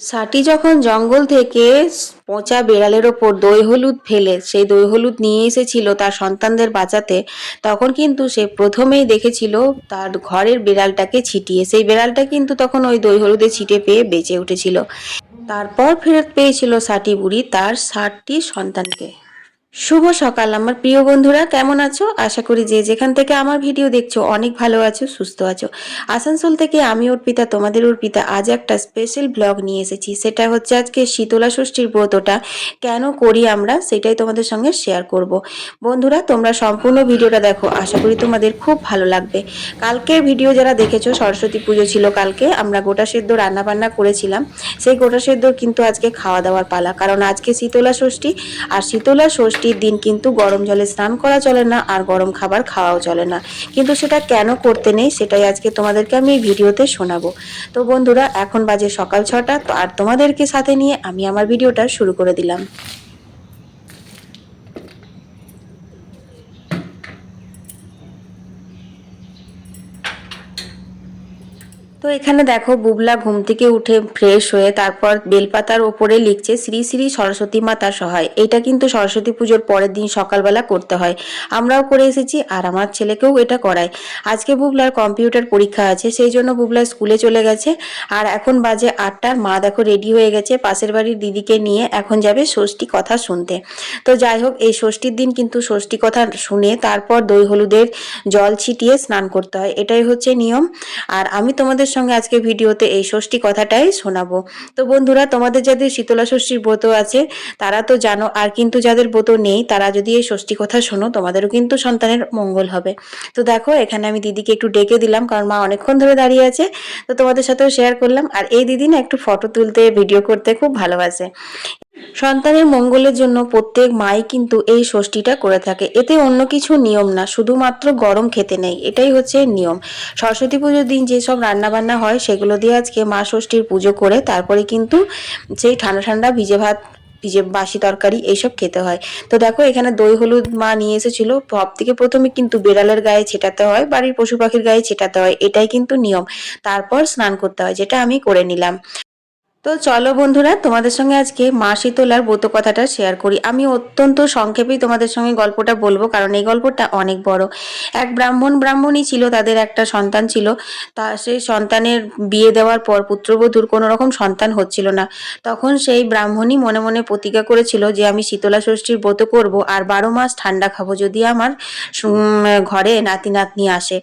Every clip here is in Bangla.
সাটি যখন জঙ্গল থেকে পচা বেড়ালের ওপর দই হলুদ ফেলে, সেই দই হলুদ নিয়ে এসেছিল তার সন্তানদের বাঁচাতে, তখন কিন্তু সে প্রথমেই দেখেছিল তার ঘরের বেড়ালটাকে ছিটিয়ে। সেই বেড়ালটা কিন্তু তখন ওই দই হলুদে ছিটে পেয়ে বেঁচে উঠেছিল। তারপর ফেরত পেয়েছিল সাটি বুড়ি তার ষাটটি সন্তানকে। শুভ সকাল, আমার প্রিয় বন্ধুরা, কেমন আছো? আশা করি যে যেখান থেকে আমার ভিডিও দেখছ, অনেক ভালো আছো, সুস্থ আছো। আসানসোল থেকে আমি অর্পিতা, তোমাদের অর্পিতা, আজ একটা স্পেশাল ব্লগ নিয়ে এসেছি। সেটা হচ্ছে আজকে শীতলা ষষ্ঠীর ব্রতটা, কেন করি আমরা, সেটাই তোমাদের সঙ্গে শেয়ার করব। বন্ধুরা, তোমরা সম্পূর্ণ ভিডিওটা দেখো, আশা করি তোমাদের খুব ভালো লাগবে। কালকের ভিডিও যারা দেখেছ, সরস্বতী পুজো ছিল কালকে, আমরা গোটা সেদ্ধ রান্না বান্না করেছিলাম। সেই গোটা সেদ্ধ কিন্তু আজকে খাওয়া দাওয়ার পালা, কারণ আজকে শীতলা ষষ্ঠী, আর শীতলা ষষ্ঠীর দিন কিন্তু গরম জলে স্নান করা চলে না আর গরম খাবার খাওয়াও চলে না। কিন্তু সেটা কেন করতে নেই সেটাই আজকে তোমাদেরকে আমি এই ভিডিওতে শোনাবো। তো বন্ধুরা, এখন বাজে সকাল ছটা, তো আর তোমাদেরকে সাথে নিয়ে আমি আমার ভিডিওটা শুরু করে দিলাম। এখানে দেখো, বুবলা ঘুম থেকে উঠে ফ্রেশ হয়ে তারপর বেলপাতার ওপরে লিখছে, শ্রী শ্রী সরস্বতী মাতা সহায়। এটা কিন্তু সরস্বতী পুজোর পরের দিন সকালবেলা করতে হয়। আমরাও করে এসেছি আর আমার ছেলেকেও এটা করায়। আজকে বুবলার কম্পিউটার পরীক্ষা আছে, সেই জন্য বুবলা স্কুলে চলে গেছে। আর এখন বাজে আটটার মা দেখো রেডি হয়ে গেছে পাশের বাড়ির দিদিকে নিয়ে, এখন যাবে ষষ্ঠী কথা শুনতে। তো যাই হোক, এই ষষ্ঠীর দিন কিন্তু ষষ্ঠী কথা শুনে তারপর দই হলুদের জল ছিটিয়ে স্নান করতে হয়। এটাই হচ্ছে নিয়ম। আর আমি তোমাদের সঙ্গে আজকে ভিডিওতে এই ষষ্ঠী কথাটাই শোনাবো। তো বন্ধুরা, তোমাদের যাদের শীতলা ষষ্ঠীর ব্রত আছে, তারা তো জানো, আর কিন্তু যাদের ব্রত নেই, তারা যদি এই ষষ্ঠী কথা শোনো, তোমাদেরও কিন্তু সন্তানের মঙ্গল হবে। তো দেখো, এখানে আমি দিদিকে একটু ডেকে দিলাম, কারণ মা অনেকক্ষণ ধরে দাঁড়িয়ে আছে। তো তোমাদের সাথেও শেয়ার করলাম, আর এই দিদি না একটু ফটো তুলতে ভিডিও করতে খুব ভালোবাসে। সন্তানের মঙ্গলের জন্য প্রত্যেক মাই কিন্তু এই ষষ্ঠীটা করে থাকে। এতে অন্য কিছু নিয়ম না, শুধুমাত্র গরম খেতে নেই। এটাই হচ্ছে নিয়ম। সরস্বতী পুজোর দিন যেসব রান্নাবান্না হয়, সেগুলো দিয়ে আজকে মা ষষ্ঠীর পুজো করে তারপরে কিন্তু সেই ঠান্ডা ঠান্ডা ভিজে ভাত, ভিজে বাসি তরকারি এইসব খেতে হয়। তো দেখো, এখানে দই হলুদ মা নিয়ে এসেছিল। সব থেকে প্রথমে কিন্তু বেড়ালের গায়ে ছেটাতে হয়, বাড়ির পশু পাখির গায়ে ছেটাতে হয়। এটাই কিন্তু নিয়ম। তারপর স্নান করতে হয়, যেটা আমি করে নিলাম। তো চলো বন্ধুরা, তোমাদের সঙ্গে আজকে মা শীতলার ব্রত কথাটা শেয়ার করি। আমি অত্যন্ত সংক্ষেপেই তোমাদের সঙ্গে গল্পটা বলব, কারণ এই গল্পটা অনেক বড়। এক ব্রাহ্মণ ব্রাহ্মণই ছিল, তাদের একটা সন্তান ছিল। তা সেই সন্তানের বিয়ে দেওয়ার পর পুত্রবধূর কোনো রকম সন্তান হচ্ছিল না। তখন সেই ব্রাহ্মণই মনে মনে প্রতিজ্ঞা করেছিল যে, আমি শীতলা ষষ্ঠীর ব্রত করব আর বারো মাস ঠান্ডা খাব যদি আমার ঘরে নাতি নাতনি আসে।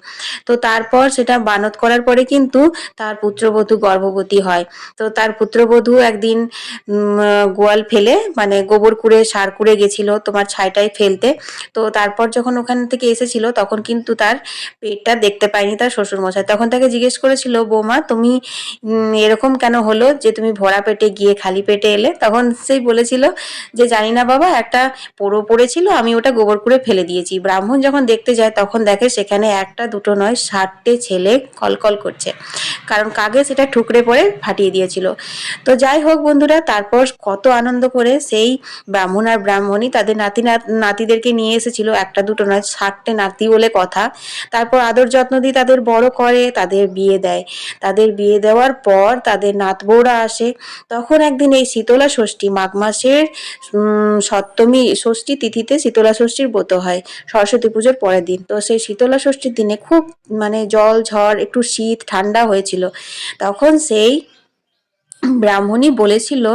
তো তারপর সেটা বানত করার পরে কিন্তু তার পুত্রবধূ গর্ভবতী হয়। তো তার পুত্রবধূ একদিন গোয়াল ফেলে মানে গোবর কুড়ে, সার কুড়ে গেছিল তোমার ছাইটাই ফেলতে। তো তারপর যখন ওখান থেকে এসেছিল, তখন কিন্তু তার পেটটা দেখতে পায়নি তার শ্বশুর মশাই তখন তাকে জিজ্ঞেস করেছিল, বৌমা, তুমি এরকম কেন হলো যে তুমি ভরা পেটে গিয়ে খালি পেটে এলে? তখন সেই বলেছিল যে, জানি না বাবা, একটা পোড়ো পড়েছিল, আমি ওটা গোবর কুড়ে ফেলে দিয়েছি। ব্রাহ্মণ যখন দেখতে যায়, তখন দেখে সেখানে একটা, দুটো নয় ষাটটে ছেলে কলকল করছে। কারণ কাগে সেটা ঠুকরে পড়ে ফাটিয়ে দিয়েছিল। তো যাই হোক বন্ধুরা, তারপর কত আনন্দ করে সেই ব্রাহ্মণ আর ব্রাহ্মণী তাদের নাতি নাতিদেরকে নিয়ে এসেছিল একটা দুটো নয় ষাটটে নাতি বলে কথা। তারপর আদর যত্ন দিয়ে তাদের বড় করে, তাদের বিয়ে দেয়। তাদের বিয়ে দেওয়ার পর তাদের নাত বউরা আসে। তখন একদিন এই শীতলা ষষ্ঠী মাঘ মাসের সপ্তমী ষষ্ঠী তিথিতে শীতলা ষষ্ঠীর ব্রত হয়, সরস্বতী পুজোর পরের দিন। তো সেই শীতলা ষষ্ঠীর দিনে খুব মানে জল ঝড়, একটু শীত, ঠান্ডা হয়েছিল। তখন সেই ব্রাহ্মণী বলেছিল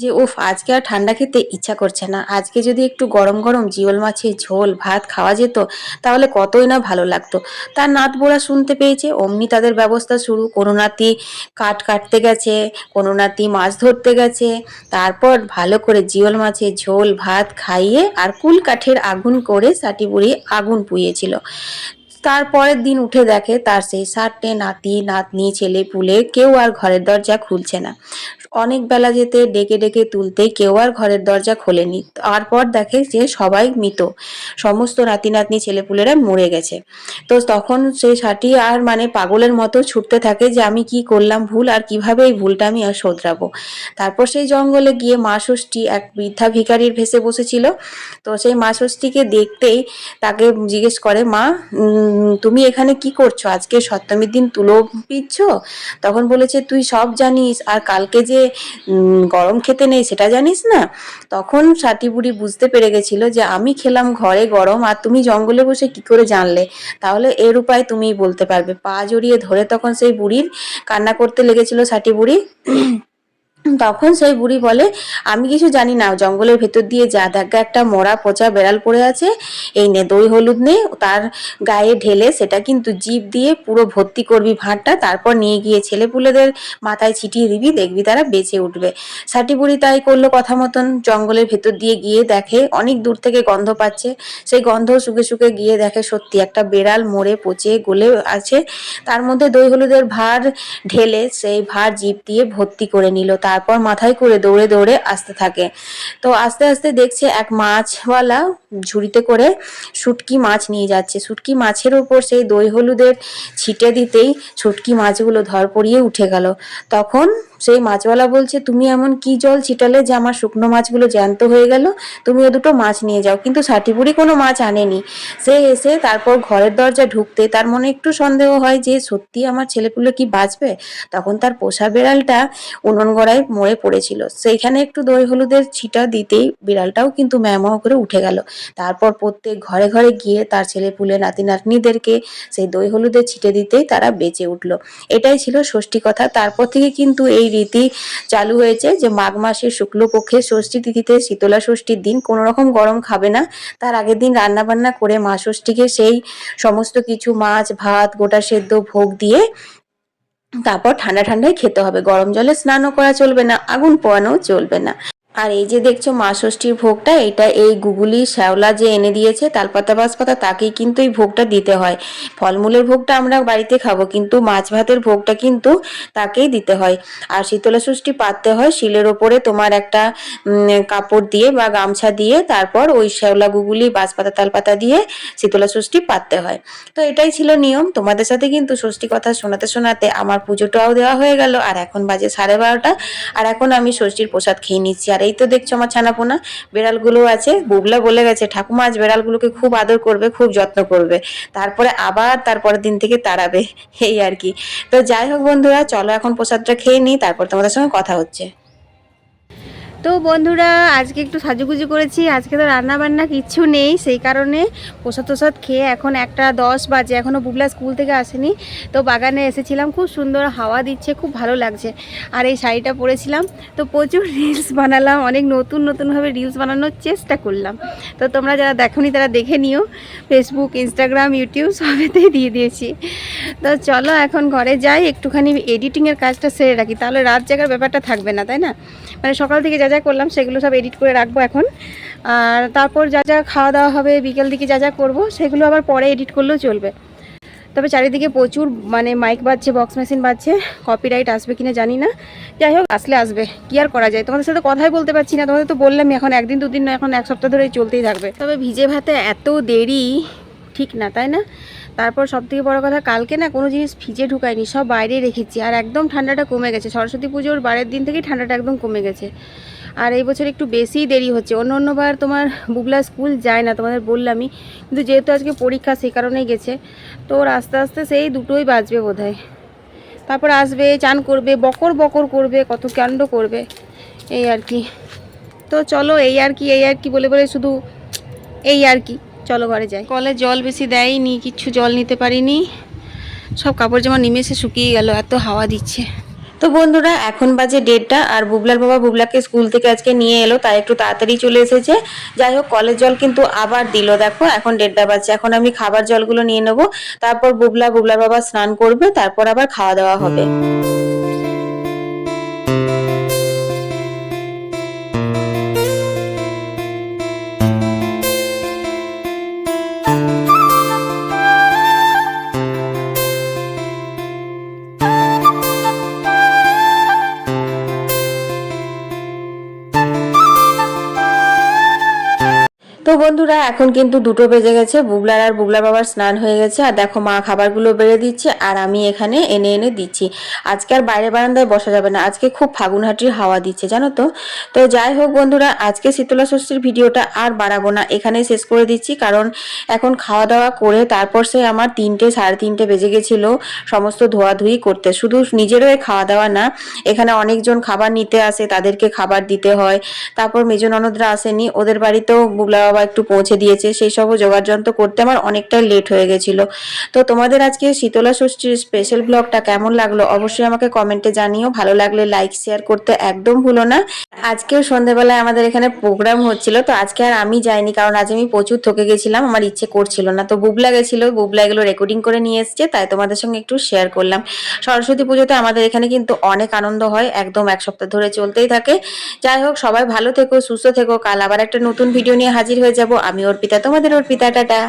যে ওফ আজকে আর ঠান্ডা খেতে ইচ্ছা করছে না। আজকে যদি একটু গরম গরম জিওল মাছের ঝোল, ভাত খাওয়া যেত, তাহলে কতই না ভালো লাগতো। তার নাত বোড়া শুনতে পেয়েছে, অমনি তাদের ব্যবস্থা শুরু। কোনো নাতি কাঠ কাটতে গেছে, কোনো নাতি মাছ ধরতে গেছে। তারপর ভালো করে জিওল মাছের ঝোল, ভাত খাইয়ে আর কুল কাঠের আগুন করে সাটি বুড়ি আগুন পুড়িয়েছিল। তারপরের দিন উঠে দেখে তার সেই ষাটটে নাতি, নাতনি, ছেলে, পুলে কেউ আর ঘরের দরজা খুলছে না। অনেক বেলা যেতে ডেকে ডেকে তুলতে কেউ আর ঘরের দরজা খোলেনি। তারপর দেখে যে সবাই মৃত। সমস্ত নাতি, নাতনি ছেলেপুলেরা মরে গেছে। তো তখন সেই সাটি আর মানে পাগলের মতো ছুটতে থাকে যে আমি কি করলাম ভুল আর কীভাবে এই ভুলটা আমি আর শোধরাবো। তারপর সেই জঙ্গলে গিয়ে মা ষষ্ঠী এক বৃদ্ধা ভিখারির ভেসে বসেছিল। তো সেই মা ষষ্ঠীকে দেখতেই তাকে জিজ্ঞেস করে, মা তুমি এখানে কি করছ? আজকে সপ্তমীর দিন তুলো পিচ্ছ? তখন বলেছে, তুই সব জানিস। আর কালকে যে গরম খেতে নেই, সেটা জানিস না? তখন বুড়ি বুঝতে পেরে গেছিল যে, আমি খেলাম ঘরে গরম, আর তুমি জঙ্গলে বসে কি করে জানলে? তাহলে এর উপায় তুমিই বলতে পারবে। পা জড়িয়ে ধরে তখন সেই বুড়ির কান্না করতে লেগেছিল বুড়ি। তখন সেই বুড়ি বলে, আমি কিছু জানি না, জঙ্গলের ভেতর দিয়ে যা দেখা একটা মরা পচা বেড়াল পড়ে আছে। এই নে, দই হলুদ নে। তার গায়ে ঢেলে সেটা কিন্তু জিভ দিয়ে পুরো ভর্তি করবি ভাঁড়টা, তারপর নিয়ে গিয়ে ছেলেপুলেদের মাথায় ছিটিয়ে দিবি, দেখবি তারা বেঁচে উঠবে। সাটি বুড়ি তাই করল কথা মতন, জঙ্গলের ভেতর দিয়ে গিয়ে দেখে, অনেক দূর থেকে গন্ধ পাচ্ছে। সেই গন্ধ শুকে শুকে গিয়ে দেখে সত্যি একটা বেড়াল মরে পচে গলে আছে। তার মধ্যে দই হলুদের ভার ঢেলে সেই ভার জিপ দিয়ে ভর্তি করে নিল। তারপর মাথায় করে দৌড়ে দৌড়ে আসতে থাকে। তো আস্তে আস্তে দেখছে এক মাছওয়ালা ঝুড়িতে করে শুটকি মাছ নিয়ে যাচ্ছে। শুটকি মাছের উপর সেই দই হলুদের ছিটে দিতেই শুটকি মাছগুলো ধর পড়িয়ে উঠে গেল। তখন সেই মাছওয়ালা বলছে, তুমি এমন কি জল ছিটালে যে আমার শুকনো মাছগুলো জ্যান্ত হয়ে গেল? তুমি ও দুটো মাছ নিয়ে যাও। কিন্তু সাটিপুরি কোনো মাছ আনেনি। সে এসে তারপর ঘরের দরজা ঢুকতে তার মনে একটু সন্দেহ হয় যে, সত্যি আমার ছেলেপুলে কি বাঁচবে? তখন তার পোষা বেড়ালটা উনুন গড়ায় মরে পড়েছিল। সেইখানে একটু দই হলুদের ছিটা দিতেই বিড়ালটাও কিন্তু ম্যামহ করে উঠে গেল। তারপর প্রত্যেক ঘরে ঘরে গিয়ে তার ছেলেপুলে নাতি নাতনিদেরকে সেই দই হলুদের ছিটে দিতেই তারা বেঁচে উঠল। এটাই ছিল ষষ্ঠী কথা। তারপর থেকে কিন্তু এই রীতি চালু হয়েছে যে মাঘ মাসের শুক্লপক্ষে ষষ্ঠী তিথিতে শীতলা ষষ্ঠীর দিন কোনো রকম গরম খাবে না। তার আগের দিন রান্না বান্না করে মা ষষ্ঠীকে সেই সমস্ত কিছু মাছ, ভাত, গোটা সেদ্ধ ভোগ দিয়ে তারপর ঠান্ডা ঠান্ডায় খেতে হবে। গরম জলে স্নানও করা চলবে না, আগুন পোয়ানো চলবে না। আর এই যে দেখছ মা ষষ্ঠীর ভোগটা, এটা এই গুগুলি শ্যাওলা যে এনে দিয়েছে তালপাতা বাঁশপাতা তাকেই কিন্তু এই ভোগটা দিতে হয়। ফলমূলের ভোগটা আমরা বাড়িতে খাব, কিন্তু মাছ ভাতের ভোগটা কিন্তু তাকেই দিতে হয়। আর শীতলা ষষ্ঠী পাততে হয়, শিলের ওপরে তোমার একটা কাপড় দিয়ে বা গামছা দিয়ে, তারপর ওই শ্যাওলা গুগুলি বাঁশপাতা তালপাতা দিয়ে শীতলা ষষ্ঠী পাততে হয়। তো এটাই ছিল নিয়ম। তোমাদের সাথে কিন্তু ষষ্ঠী কথা শোনাতে শোনাতে আমার পুজোটাও দেওয়া হয়ে গেল, আর এখন বাজে সাড়ে বারোটা, আর এখন আমি ষষ্ঠীর প্রসাদ খেয়ে নিচ্ছি। আর এই তো দেখছ আমার ছানাপোনা। বেড়ালগুলো আছে। বুবলা বলে গেছে, ঠাকুমা, আজ বেড়ালগুলোকে খুব আদর করবে, খুব যত্ন করবে। তারপরে আবার তারপরের দিন থেকে তাড়াবে। এই আর কি। তো যাই হোক বন্ধুরা, চলো এখন প্রসাদটা খেয়ে নিই, তারপর তোমাদের সঙ্গে কথা হচ্ছে। তো বন্ধুরা, আজকে একটু সাজুগুজু করেছি। আজকে তো রান্না বান্না কিচ্ছু নেই, সেই কারণে প্রসাদ প্রসাদ খেয়ে এখন একটা দশ বাজে এখনও বুবলা স্কুল থেকে আসেনি। তো বাগানে এসেছিলাম, খুব সুন্দর হাওয়া দিচ্ছে, খুব ভালো লাগছে। আর এই শাড়িটা পরেছিলাম, তো প্রচুর রিলস বানালাম, অনেক নতুন নতুনভাবে রিলস বানানোর চেষ্টা করলাম। তো তোমরা যারা দেখোনি, তারা দেখে নিও। ফেসবুক ইনস্টাগ্রাম ইউটিউব সবেতেই দিয়ে দিয়েছি। তো চলো এখন ঘরে যাই, একটুখানি এডিটিংয়ের কাজটা সেরে রাখি। তাহলে রাত জায়গার ব্যাপারটা থাকবে না, তাই না? মানে সকাল থেকে যা যা করলাম সেগুলো সব এডিট করে রাখব এখন। আর তারপর যা যা খাওয়া দাওয়া হবে, বিকেল দিকে যা যা করব, সেগুলো আবার পরে এডিট করলেও চলবে। তবে চারিদিকে প্রচুর মানে মাইক বাজছে বক্স মেশিন বাজছে কপিরাইট আসবে কিনা জানি না। যাই হোক, আসলে আসবে। কি আর করা যায়? তোমাদের সাথে কথাই বলতে পারছি না। তোমাদের তো বললামই, এখন একদিন, দুদিন না এখন এক সপ্তাহ ধরে চলতেই থাকবে। তবে ভিজে ভাতে এত দেরি, ঠিক না, তাই না? তারপর সব থেকে বড় কথা, কালকে না কোনো জিনিস ফ্রিজে ঢুকায়নি, সব বাইরে রেখেছি। আর একদম ঠান্ডাটা কমে গেছে। সরস্বতী পুজোর বারের দিন থেকেই ঠান্ডাটা একদম কমে গেছে। আর এই বছর একটু বেশিই দেরি হচ্ছে। অন্য অন্যবার তোমার বুগলা স্কুল যায় না, তোমাদের বললামই। কিন্তু যেহেতু আজকে পরীক্ষা সেই কারণেই গেছে, তো ওর আস্তে আস্তে সেই দুটোই বাজবে বোধহয়। তারপর আসবে, চান করবে, বকর বকর করবে, কত কাণ্ড করবে, এই আর কি। তো চলো এই আর কি, এই আর কি বলে বলে শুধু এই আর কি। চলো ঘরে যাই। কলে জল বেশি দেয়নি, কিচ্ছু জল নিতে পারিনি। সব কাপড় জামা নিমেষে শুকিয়ে গেল, এত হাওয়া দিচ্ছে। তো বন্ধুরা, এখন বাজে ডেটটা আর বুবলার বাবা বুবলাকে স্কুল থেকে আজকে নিয়ে এলো, তাই একটু তাড়াতাড়ি চলে এসেছে। যাই হোক, কলের জল কিন্তু আবার দিল, দেখো, এখন ডেটটা বাজছে। এখন আমি খাবার জলগুলো নিয়ে নেব, তারপর বুবলা, বুবলার বাবা স্নান করবে, তারপর আবার খাওয়া দাওয়া হবে। বন্ধুরা, এখন কিন্তু দুটো বেজে গেছে। বুবলার আর বুবলা বাবার স্নান হয়ে গেছে। আর দেখো, মা খাবারগুলো বেড়ে দিচ্ছে আর আমি এখানে এনে এনে দিচ্ছি। আজকে আর বাইরে বারান্দায় বসা যাবে না। আজকে খুব ফাগুনহাটির হাওয়া দিচ্ছে, জানো তো? তো যাই হোক বন্ধুরা, আজকে শীতলা ষষ্ঠীর ভিডিওটা আর বাড়াবো না। এখানেই শেষ করে দিচ্ছি। কারণ এখন খাওয়া দাওয়া করে তারপর সে আমার তিনটে, সাড়ে তিনটে বেজে গেছিল সমস্ত ধোয়াধুয়ি করতে। শুধু নিজেরও খাওয়া দাওয়া না, এখানে অনেকজন খাবার নিতে আসে, তাদেরকে খাবার দিতে হয়। তারপর মেজ ননদরা আসেনি। ওদের বাড়িতেও বুবলা বাবা একটু পৌঁছে দিয়েছে। সেই সবও জোগাড় যন্ত্র করতে আমার অনেকটাই লেট হয়ে গেছিল। তো তোমাদের আজকে শীতলা ষষ্ঠীর স্পেশাল ব্লগটা কেমন লাগল অবশ্যই আমাকে কমেন্টে জানিও। ভালো লাগলে লাইক শেয়ার করতে একদম ভুলো না। আজকেও সন্ধ্যেবেলায় আমাদের এখানে প্রোগ্রাম হচ্ছিল, তো আজকে আর আমি যাইনি কারণ আজ আমি প্রচুর থকে গেছিলাম, আমার ইচ্ছে করছিল না। তো বুবলা গেছিল বুবলা এগুলো রেকর্ডিং করে নিয়ে এসছে, তাই তোমাদের সঙ্গে একটু শেয়ার করলাম। সরস্বতী পুজোতে আমাদের এখানে কিন্তু অনেক আনন্দ হয়, একদম এক সপ্তাহ ধরে চলতেই থাকে। যাই হোক, সবাই ভালো থেকো, সুস্থ থেকো, কাল আবার একটা নতুন ভিডিও নিয়ে হাজির হয়ে যাব। আমি অর্পিতা তোমাদের অর্পিতা টাটা।